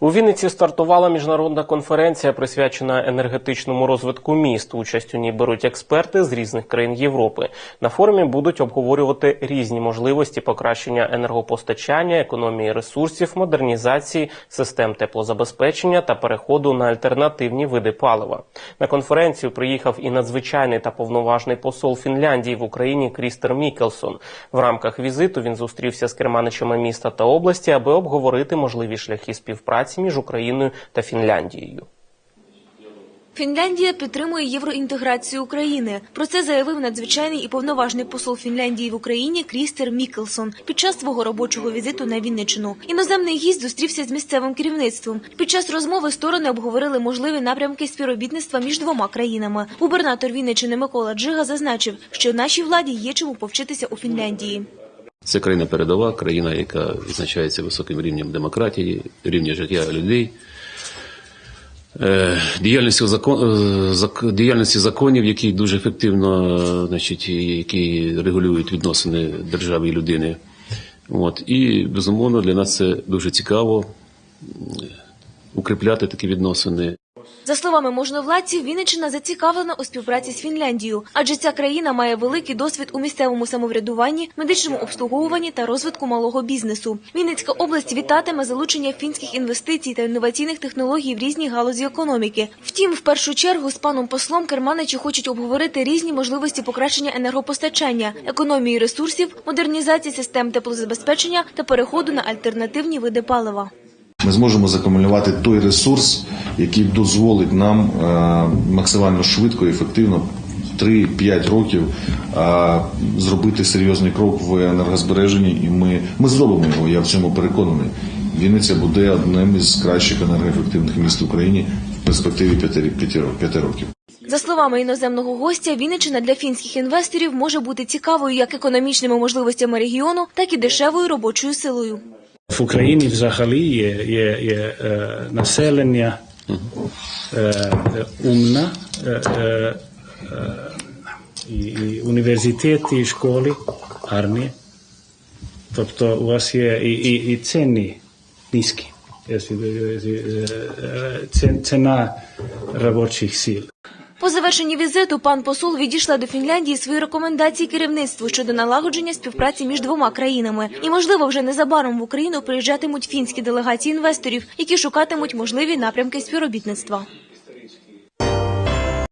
У Вінниці стартувала міжнародна конференція, присвячена енергетичному розвитку міст. Участь у ній беруть експерти з різних країн Європи. На форумі будуть обговорювати різні можливості покращення енергопостачання, економії ресурсів, модернізації систем теплозабезпечення та переходу на альтернативні види палива. На конференцію приїхав і надзвичайний та повноважний посол Фінляндії в Україні Крістер Мікелсон. В рамках візиту він зустрівся з керманичами міста та області, аби обговорити можливі шляхи співпраці між Україною та Фінляндією. Фінляндія підтримує євроінтеграцію України. Про це заявив надзвичайний і повноважний посол Фінляндії в Україні Крістер Мікелсон під час свого робочого візиту на Вінниччину. Іноземний гість зустрівся з місцевим керівництвом. Під час розмови сторони обговорили можливі напрямки співробітництва між двома країнами. Губернатор Вінниччини Микола Джига зазначив, що нашій владі є чому повчитися у Фінляндії. Це країна передова, країна, яка відзначається високим рівнем демократії, рівня життя людей, е, діяльністю, закон, е, діяльності законів, які дуже ефективно е, значить, які регулюють відносини держави і людини. От. І, безумовно, для нас це дуже цікаво укріпляти такі відносини. За словами можновладців, Вінниччина зацікавлена у співпраці з Фінляндією, адже ця країна має великий досвід у місцевому самоврядуванні, медичному обслуговуванні та розвитку малого бізнесу. Вінницька область вітатиме залучення фінських інвестицій та інноваційних технологій в різні галузі економіки. Втім, в першу чергу з паном послом керманичі хочуть обговорити різні можливості покращення енергопостачання, економії ресурсів, модернізації систем теплозабезпечення та переходу на альтернативні види палива. Ми зможемо закумулювати той ресурс, який дозволить нам е, максимально швидко і ефективно 3-5 років е, зробити серйозний крок в енергозбереженні, і ми, ми зробимо його. Я в цьому переконаний. Вінниця буде одним із кращих енергоефективних міст в Україні в перспективі 5 років. За словами іноземного гостя, Вінниччина для фінських інвесторів може бути цікавою як економічними можливостями регіону, так і дешевою робочою силою. В Україні взагалі є, є, є е, населення е, умна, е, е, і, університети, і школи гарні. Тобто у вас є і, і, і ціни низькі. Ціна робочих сил. По завершенні візиту пан посол відійшла до Фінляндії свої рекомендації керівництву щодо налагодження співпраці між двома країнами. І, можливо, вже незабаром в Україну приїжджатимуть фінські делегації інвесторів, які шукатимуть можливі напрямки співробітництва.